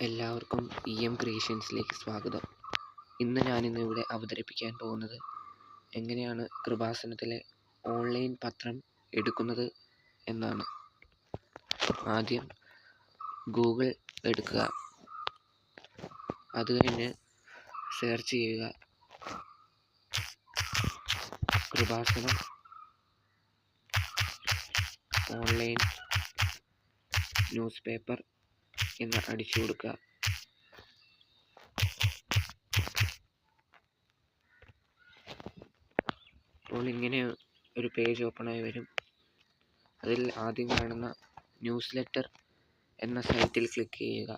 എല്ലാവർക്കും E M ക്രിയേഷൻസിലേക്ക് സ്വാഗതം. ഇന്ന് ഞാനിന്ന് ഇവിടെ അവതരിപ്പിക്കാൻ പോകുന്നത് എങ്ങനെയാണ് കൃപാസനത്തിലെ ഓൺലൈൻ പത്രം എടുക്കുന്നത് എന്നാണ്. ആദ്യം ഗൂഗിൾ എടുക്കുക. അത് കഴിഞ്ഞ് സെർച്ച് ചെയ്യുക. കൃപാസനം ഓൺലൈൻ ന്യൂസ് പേപ്പർ എന്ന് അടിച്ചു കൊടുക്കുക. അപ്പോൾ ഇങ്ങനെ ഒരു പേജ് ഓപ്പണായി വരും. അതിൽ ആദ്യം കാണുന്ന ന്യൂസ് ലെറ്റർ എന്ന സൈറ്റിൽ ക്ലിക്ക് ചെയ്യുക.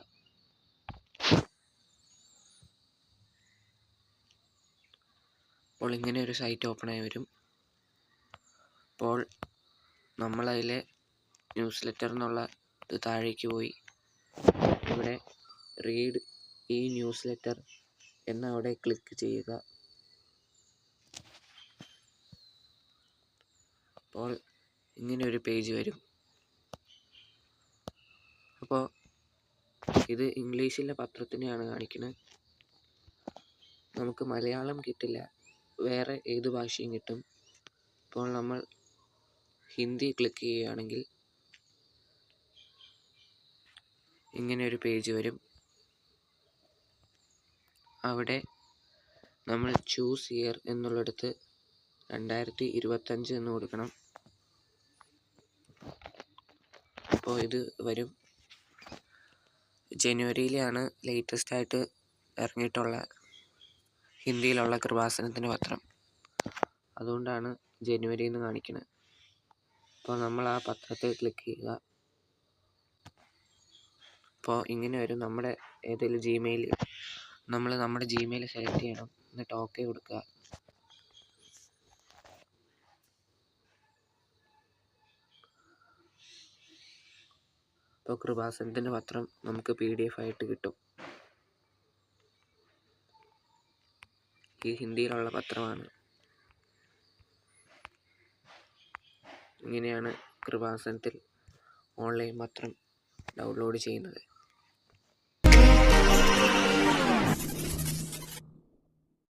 അപ്പോൾ ഇങ്ങനെ ഒരു സൈറ്റ് ഓപ്പണായി വരും. അപ്പോൾ നമ്മളതിലെ ന്യൂസ് ലെറ്റർ എന്നുള്ള ഇത് താഴേക്ക് പോയി. ഇവിടെ റീഡ് ഈ ന്യൂസ് ലെറ്റർ എന്ന അവിടെ ക്ലിക്ക് ചെയ്യുക. അപ്പോൾ ഇങ്ങനെ ഒരു പേജ് വരും. അപ്പോൾ ഇത് ഇംഗ്ലീഷിലെ പത്രത്തിനെയാണ് കാണിക്കുന്നത് നമുക്ക് മലയാളം കിട്ടില്ല. വേറെ ഏത് ഭാഷയും കിട്ടും. ഇപ്പോൾ നമ്മൾ ഹിന്ദി ക്ലിക്ക് ചെയ്യുകയാണെങ്കിൽ ഇങ്ങനെ ഒരു പേജ് വരും. അവിടെ നമ്മൾ ചൂസ് ഇയർ എന്നുള്ളിടത്ത് രണ്ടായിരത്തി ഇരുപത്തഞ്ച് എന്ന് കൊടുക്കണം. അപ്പോൾ ഇത് വരും. ജനുവരിയിലാണ് ലേറ്റസ്റ്റ് ആയിട്ട് ഇറങ്ങിയിട്ടുള്ള ഹിന്ദിയിലുള്ള കൃപാസനത്തിന്റെ പത്രം. അതുകൊണ്ടാണ് ജനുവരി എന്ന് കാണിക്കുന്നത് അപ്പോൾ നമ്മൾ ആ പത്രത്തിൽ ക്ലിക്ക് ചെയ്യുക. അപ്പോൾ ഇങ്ങനെ വരും നമ്മുടെ ഏതെങ്കിലും ജിമെയിൽ നമ്മൾ നമ്മുടെ ജിമെയിൽ സെലക്ട് ചെയ്യണം. എന്നിട്ട് ഓക്കെ കൊടുക്കുക ഇപ്പോൾ കൃപാസനത്തിന്റെ പത്രം നമുക്ക് പി ഡി എഫ് ആയിട്ട് കിട്ടും. ഈ ഹിന്ദിയിലുള്ള പത്രമാണ്. ഇങ്ങനെയാണ് കൃപാസനത്തിൽ ഓൺലൈൻ പത്രം ഡൗൺലോഡ് ചെയ്യുന്നത്.